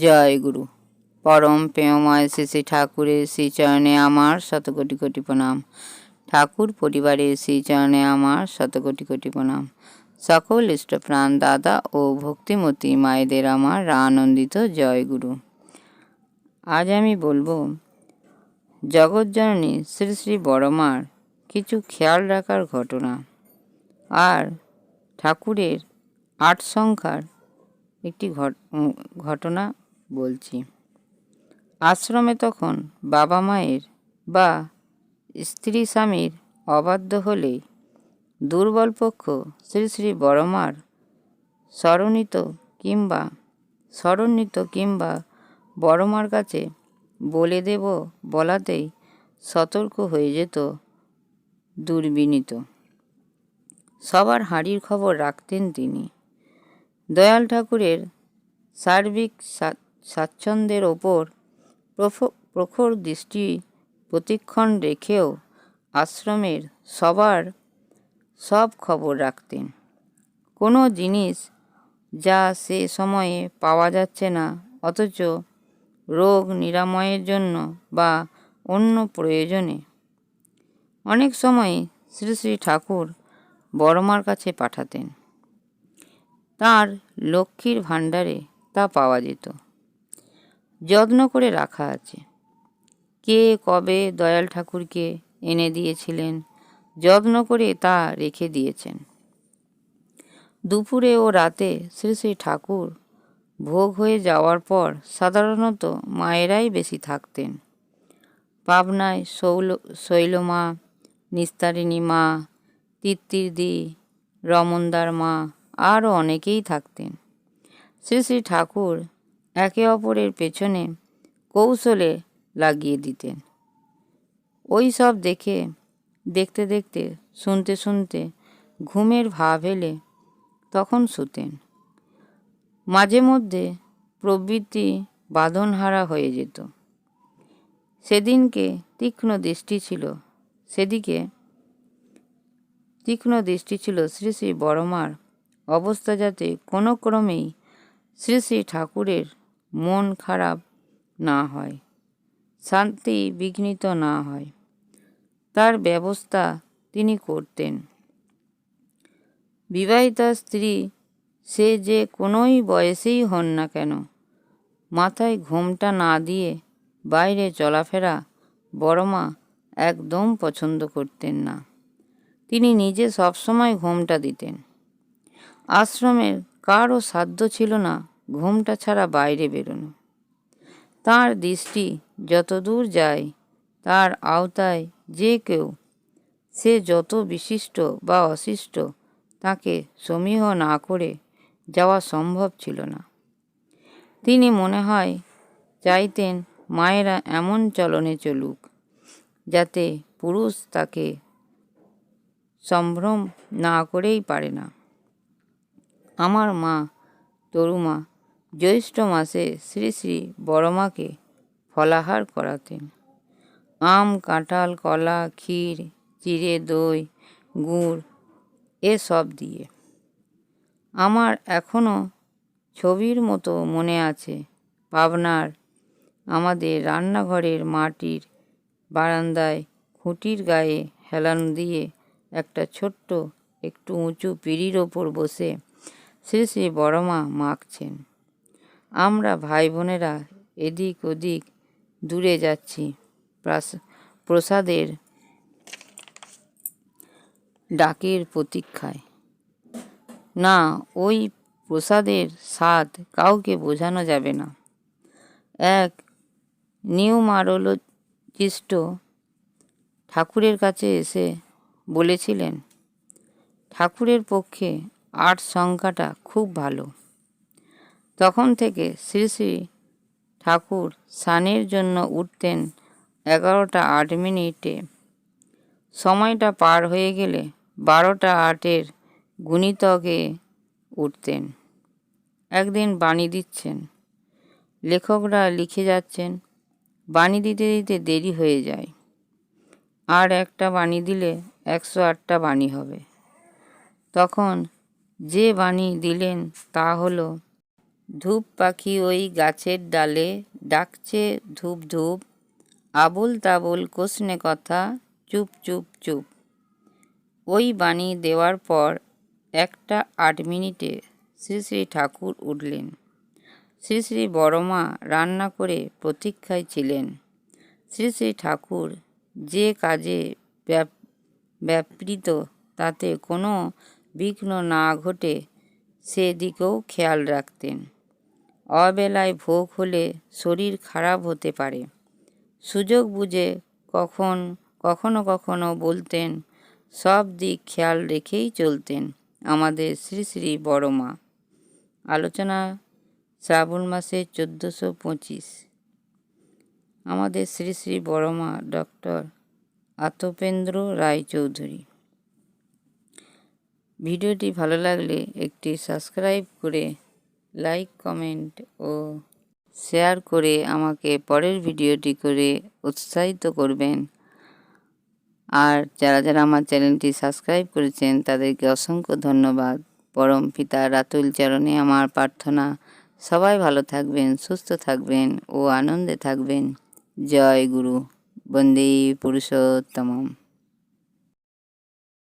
জয় গুরু। পরম প্রেমময় শ্রী ঠাকুরের শ্রীচরণে আমার শত কোটি প্রণাম। ঠাকুর পরিবারের শ্রীচরণে আমার শত কোটি কোটি প্রণাম। সকল ইষ্টপ্রাণ দাদা ও ভক্তিমতী মায়েদের আমার আনন্দিত জয় গুরু। আজ আমি বলব জগৎজননী শ্রী শ্রী বড়মার কিছু খেয়াল রাখার ঘটনা আর ঠাকুরের আট সংখ্যার একটি ঘটনা বলছি। আশ্রমে তখন বাবা মায়ের বা স্ত্রী স্বামীর অবাধ্য হলে দুর্বল পক্ষ শ্রী শ্রী বড়মার স্মরণিত কিংবা স্মরণিত কিংবা বড়মার কাছে বলে দেব বলাতেই সতর্ক হয়ে যেত দুর্বিনীত। সবার হাঁড়ির খবর রাখতেন তিনি। দয়াল ঠাকুরের সার্বিক স্বাচ্ছন্দ্যের ওপর প্রখর দৃষ্টি প্রতিক্ষণ রেখেও আশ্রমের সবার সব খবর রাখতেন। কোনো জিনিস যা সে সময়ে পাওয়া যাচ্ছে না, অথচ রোগ নিরাময়ের জন্য বা অন্য প্রয়োজনে। অনেক সময় শ্রী শ্রী ঠাকুর বড়মার কাছে পাঠাতেন। তার লক্ষ্মীর ভাণ্ডারে তা পাওয়া যেত। যত্ন করে রাখা আছে। কে কবে দয়াল ঠাকুরকে এনে দিয়েছিলেন, যত্ন করে তা রেখে দিয়েছেন। দুপুরে ও রাতে শ্রী শ্রী ঠাকুর ভোগ হয়ে যাওয়ার পর সাধারণত মায়েরাই বেশি থাকতেন। পাবনায় শৈল, শৈলমা, নিস্তারিণী মা, তিত্তিরদি রমনদার মা, আরও অনেকেই থাকতেন। শ্রী শ্রী ঠাকুর একে অপরের পেছনে কৌশলে লাগিয়ে দিতেন ওই সব দেখে, দেখতে দেখতে, শুনতে শুনতে ঘুমের ভাব এলে তখন শুতেন। মাঝে মধ্যে প্রবৃত্তি বাঁধনহারা হয়ে যেত। সেদিনকে তীক্ষ্ণ দৃষ্টি ছিল, সেদিকে তীক্ষ্ণ দৃষ্টি ছিল শ্রী শ্রী বড়মার অবস্থা যাতে কোনো ক্রমেই শ্রী শ্রী ঠাকুরের মন খারাপ না হয়, শান্তি বিঘ্নিত না হয়। তার ব্যবস্থা তিনি করতেন। বিবাহিতা স্ত্রী সে যে কোনোই বয়সেই হন না কেন, মাথায় ঘোমটা না দিয়ে বাইরে চলাফেরা বড়মা একদম পছন্দ করতেন না। তিনি নিজে সবসময় ঘোমটা দিতেন। আশ্রমের কারও সাধ্য ছিল না ঘুমটা ছাড়া বাইরে বেরোনো। তার দৃষ্টি যত দূর যায়, তার আওতায় যে কেউ, সে যত বিশিষ্ট বা অশিষ্ট, তাকে সমীহ না করে যাওয়া সম্ভব ছিল না। তিনি মনে হয় চাইতেন মায়েরা এমন চলনে চলুক, যাতে পুরুষ তাকে সম্ভ্রম না করেই পারে না। আমার মা তরুমা জ্যৈষ্ঠ মাসে শ্রী শ্রী বড়মাকে ফলাহার করাতেন। আম, কাঁঠাল, কলা, ক্ষীর, চিড়ে, দই, গুড় এসব দিয়ে। আমার এখনও ছবির মতো মনে আছে পাবনার আমাদের রান্নাঘরের মাটির বারান্দায় খুঁটির গায়ে হেলান দিয়ে একটা ছোট্ট, একটু উঁচু পিঁড়ির ওপর বসে শ্রী শ্রী বড়মা মাখছেন। আমরা ভাই বোনেরা এদিক ওদিক দূরে যাচ্ছি। প্রসাদের ডাকের প্রতীক্ষায়। না, ওই প্রসাদের স্বাদ কাউকে বোঝানো যাবে না। এক নিউমারোলজিস্ট ঠাকুরের কাছে এসে বলেছিলেন, ঠাকুরের পক্ষে আট সংখ্যাটা খুব ভালো। তখন থেকে শ্রী শ্রী ঠাকুর স্নানের জন্য উঠতেন এগারোটা আট মিনিটে। সময়টা পার হয়ে গেলে বারোটা আটের গুণিতকে উঠতেন। একদিন বাণী দিচ্ছেন। লেখকরা লিখে যাচ্ছেন, বাণী দিতে দিতে দেরি হয়ে যায়। আর একটা বাণী দিলে একশো আটটা বাণী হবে। তখন যে বাণী দিলেন তা হলো ধূপ পাখি ওই গাছের ডালে ডাকছে ধূপ ধূপ, আবল তাবল কোষনে কথা, চুপ চুপ চুপ। ওই বাণী দেওয়ার পর একটা আট মিনিটে শ্রী শ্রী ঠাকুর উঠলেন। শ্রী শ্রী বড়মা রান্না করে প্রতীক্ষায় ছিলেন। শ্রী শ্রী ঠাকুর যে কাজে ব্যাপ- ব্যাপৃত তাতে কোনো বিঘ্ন না ঘটে সেদিকেও খেয়াল রাখতেন। অবেলায় ভোগ হলে শরীর খারাপ হতে পারে। সুযোগ বুঝে কখন, কখনো কখনো বলতেন, সব দিক খেয়াল রেখেই চলতেন আমাদের শ্রী শ্রী বড় মা। আলোচনা শ্রাবণ মাসে চোদ্দোশো পঁচিশ। আমাদের শ্রী শ্রী বড় মা ডক্টর আতপেন্দ্র রায়চৌধুরী। ভিডিওটি ভালো লাগলে একটি সাবস্ক্রাইব করে লাইক, কমেন্ট ও শেয়ার করে আমাকে পরের ভিডিওটি করে উৎসাহিত করবেন। আর যারা যারা আমার চ্যানেলটি সাবস্ক্রাইব করেছেন, তাদেরকে অসংখ্য ধন্যবাদ। পরম পিতা রাতুল চরণে আমার প্রার্থনা। সবাই ভালো থাকবেন, সুস্থ থাকবেন ও আনন্দে থাকবেন। জয় গুরু। বন্দে পুরুষোত্তমম।